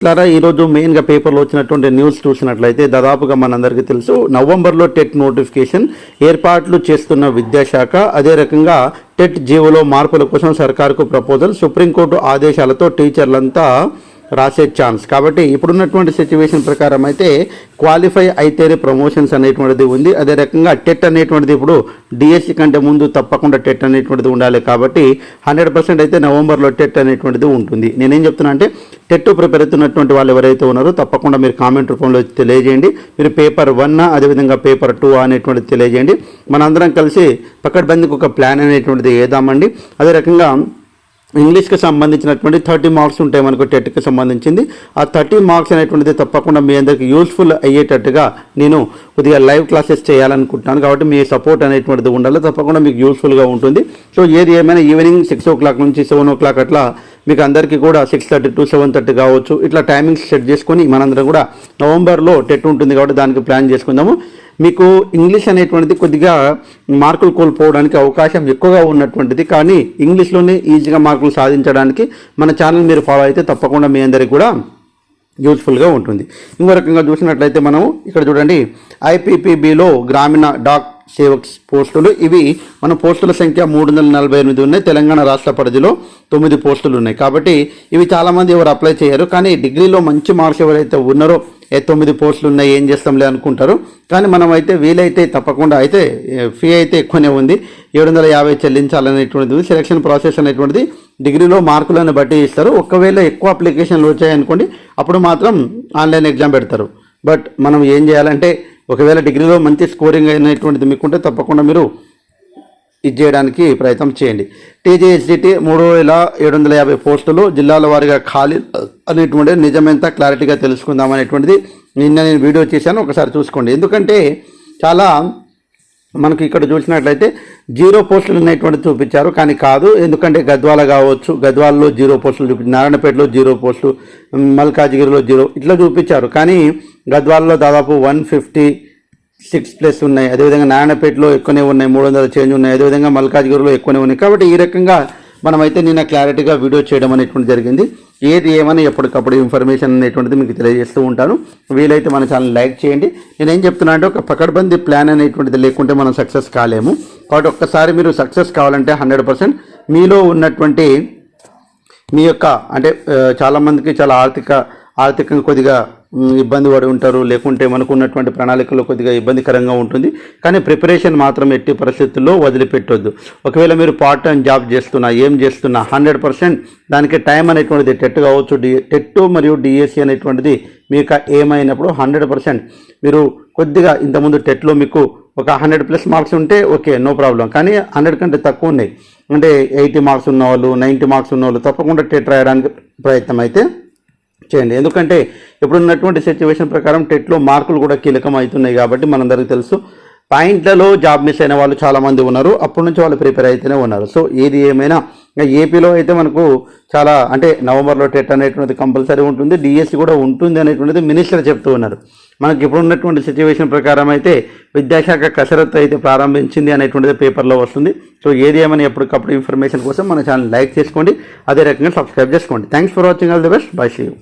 ఇట్లారా ఈరోజు మెయిన్గా పేపర్లో వచ్చినటువంటి న్యూస్ చూసినట్లయితే దాదాపుగా మనందరికీ తెలుసు నవంబర్లో టెట్ నోటిఫికేషన్ ఏర్పాట్లు చేస్తున్న విద్యాశాఖ అదే రకంగా టెట్ జీవోలో మార్పుల కోసం సర్కార్కు ప్రపోజల్ సుప్రీంకోర్టు ఆదేశాలతో టీచర్లంతా రాసే ఛాన్స్ కాబట్టి ఇప్పుడున్నటువంటి సిచ్యువేషన్ ప్రకారం అయితే క్వాలిఫై అయితేనే ప్రమోషన్స్ అనేటువంటిది ఉంది. అదే రకంగా టెట్ అనేటువంటిది ఇప్పుడు డిఎస్సి కంటే ముందు తప్పకుండా టెట్ అనేటువంటిది ఉండాలి. కాబట్టి హండ్రెడ్ పర్సెంట్ అయితే నవంబర్లో టెట్ అనేటువంటిది ఉంటుంది. నేనేం చెప్తున్నా అంటే టెట్ ప్రిపేర్ అవుతున్నటువంటి వాళ్ళు ఎవరైతే ఉన్నారో తప్పకుండా మీరు కామెంట్ రూపంలో తెలియజేయండి. మీరు పేపర్ వన్ అదేవిధంగా పేపర్ టూ అనేటువంటిది తెలియజేయండి. మనందరం కలిసి పక్కడబందికి ఒక ప్లాన్ అనేటువంటిది వేద్దామండి. అదే రకంగా ఇంగ్లీష్కి సంబంధించినటువంటి థర్టీ మార్క్స్ ఉంటాయి మనకు టెట్కి సంబంధించింది. ఆ థర్టీ మార్క్స్ అనేటువంటిది తప్పకుండా మీ అందరికి యూస్ఫుల్ అయ్యేటట్టుగా నేను కొద్దిగా లైవ్ క్లాసెస్ చేయాలనుకుంటున్నాను. కాబట్టి మీ సపోర్ట్ అనేటువంటిది ఉండాలి. తప్పకుండా మీకు యూస్ఫుల్గా ఉంటుంది. సో ఏది ఏమైనా ఈవినింగ్ సిక్స్ ఓ క్లాక్ నుంచి సెవెన్ ఓ క్లాక్ అట్లా మీకు అందరికీ కూడా six thirty to seven thirty కావచ్చు. ఇట్లా టైమింగ్స్ సెట్ చేసుకొని మనందరం కూడా నవంబర్లో టెట్ ఉంటుంది కాబట్టి దానికి ప్లాన్ చేసుకుందాము. మీకు ఇంగ్లీష్ అనేటువంటిది కొద్దిగా మార్కులు కోల్పోవడానికి అవకాశం ఎక్కువగా ఉన్నటువంటిది. కానీ ఇంగ్లీష్లోనే ఈజీగా మార్కులు సాధించడానికి మన ఛానల్ మీరు ఫాలో అయితే తప్పకుండా మీ అందరికీ కూడా యూస్ఫుల్గా ఉంటుంది. ఇంకో రకంగా చూసినట్లయితే మనం ఇక్కడ చూడండి ఐపీపీబీలో గ్రామీణ డాక్ సేవక్స్ పోస్టులు. ఇవి మన పోస్టుల సంఖ్య మూడు వందల నలభై ఎనిమిది ఉన్నాయి. తెలంగాణ రాష్ట్ర పరిధిలో తొమ్మిది పోస్టులు ఉన్నాయి. కాబట్టి ఇవి చాలామంది ఎవరు అప్లై చేయరు. కానీ డిగ్రీలో మంచి మార్క్స్ ఎవరైతే ఉన్నారో ఏ తొమ్మిది పోస్టులు ఉన్నాయి ఏం చేస్తాంలే అనుకుంటారు. కానీ మనం అయితే వీలైతే తప్పకుండా అయితే ఫీ అయితే ఎక్కువనే ఉంది. ఏడు వందల యాభై చెల్లించాలనేటువంటిది సెలక్షన్ ప్రాసెస్ అనేటువంటిది డిగ్రీలో మార్కులను బట్టి ఇస్తారు. ఒకవేళ ఎక్కువ అప్లికేషన్లు వచ్చాయనుకోండి అప్పుడు మాత్రం ఆన్లైన్ ఎగ్జామ్ పెడతారు. బట్ మనం ఏం చేయాలంటే ఒకవేళ డిగ్రీలో మంచి స్కోరింగ్ అయినటువంటిది మీకుంటే తప్పకుండా మీరు ఇది చేయడానికి ప్రయత్నం చేయండి. టీజీహెచ్డిటీ మూడు వేల ఏడు వందల యాభై పోస్టులు జిల్లాల వారీగా ఖాళీ అనేటువంటి నిజమెంత క్లారిటీగా తెలుసుకుందాం అనేటువంటిది నిన్న నేను వీడియో చేశాను ఒకసారి చూసుకోండి. ఎందుకంటే చాలా మనకి ఇక్కడ చూసినట్లయితే జీరో పోస్టులు ఉన్నటువంటి చూపించారు కానీ కాదు. ఎందుకంటే గద్వాల కావచ్చు గద్వాలలో జీరో పోస్టులు చూపించారు. నారాయణపేటలో జీరో పోస్టులు మల్కాజ్గిరిలో జీరో ఇట్లా చూపించారు. కానీ గద్వాలలో దాదాపు వన్ ఫిఫ్టీ సిక్స్ ప్లస్ ఉన్నాయి. అదేవిధంగా నారాయణపేటలో ఎక్కువనే ఉన్నాయి మూడు వందల చేంజ్ ఉన్నాయి. అదేవిధంగా మల్కాజ్గిరిలో ఎక్కువనే ఉన్నాయి. కాబట్టి ఈ రకంగా మనమైతే నిన్న క్లారిటీగా వీడియో చేయడం అనేటువంటి జరిగింది. ఏది ఏమని ఎప్పటికప్పుడు ఇన్ఫర్మేషన్ అనేటువంటిది మీకు తెలియజేస్తూ ఉంటాను. వీలైతే మన ఛానల్ లైక్ చేయండి. నేను ఏం చెప్తున్నా అంటే ఒక పకడ్బందీ ప్లాన్ అనేటువంటిది లేకుంటే మనం సక్సెస్ కాలేము. కాబట్టి ఒక్కసారి మీరు సక్సెస్ కావాలంటే హండ్రెడ్ పర్సెంట్ మీలో ఉన్నటువంటి మీ యొక్క అంటే చాలామందికి చాలా ఆర్థిక ఆర్థికంగా కొద్దిగా ఇబ్బంది పడి ఉంటారు లేకుంటే మనకు ఉన్నటువంటి ప్రణాళికలో కొద్దిగా ఇబ్బందికరంగా ఉంటుంది. కానీ ప్రిపరేషన్ మాత్రం ఎట్టి పరిస్థితుల్లో వదిలిపెట్టొద్దు. ఒకవేళ మీరు పార్ట్ టైం జాబ్ చేస్తున్నా ఏం చేస్తున్నా హండ్రెడ్ పర్సెంట్ దానికి టైం అనేటువంటిది టెట్ కావచ్చు డి టెట్ మరియు డిఎస్సి అనేటువంటిది మీకు ఏమైనప్పుడు హండ్రెడ్ పర్సెంట్ మీరు కొద్దిగా ఇంతకుముందు టెట్లో మీకు ఒక హండ్రెడ్ ప్లస్ మార్క్స్ ఉంటే ఓకే నో ప్రాబ్లం కానీ హండ్రెడ్ కంటే తక్కువ ఉన్నాయి. అంటే ఎయిటీ మార్క్స్ ఉన్నవాళ్ళు నైంటీ మార్క్స్ ఉన్నవాళ్ళు తప్పకుండా టెట్ రాయడానికి ప్రయత్నం అయితే చేయండి. ఎందుకంటే ఇప్పుడున్నటువంటి సిచ్యువేషన్ ప్రకారం టెట్లో మార్కులు కూడా కీలకం అవుతున్నాయి కాబట్టి మనందరికీ తెలుసు. పాయింట్లలో జాబ్ మిస్ అయిన వాళ్ళు చాలామంది ఉన్నారు. అప్పటి నుంచి వాళ్ళు ప్రిపేర్ అయితేనే ఉన్నారు. సో ఏది ఏమైనా ఇంకా ఏపీలో అయితే మనకు చాలా అంటే నవంబర్లో టెట్ అనేటువంటిది కంపల్సరీ ఉంటుంది. డిఎస్సి కూడా ఉంటుంది అనేటువంటిది మినిస్టర్ చెప్తూ ఉన్నారు. మనకి ఇప్పుడు ఉన్నటువంటి సిచ్యువేషన్ ప్రకారం అయితే విద్యాశాఖ కసరత్తు అయితే ప్రారంభించింది అనేటువంటిది పేపర్లో వస్తుంది. సో ఏది ఏమైనా ఎప్పటికప్పుడు ఇన్ఫర్మేషన్ కోసం మన ఛానల్ లైక్ చేసుకోండి. అదే రకంగా సబ్స్క్రైబ్ చేసుకోండి. Thanks for watching all the best bye see you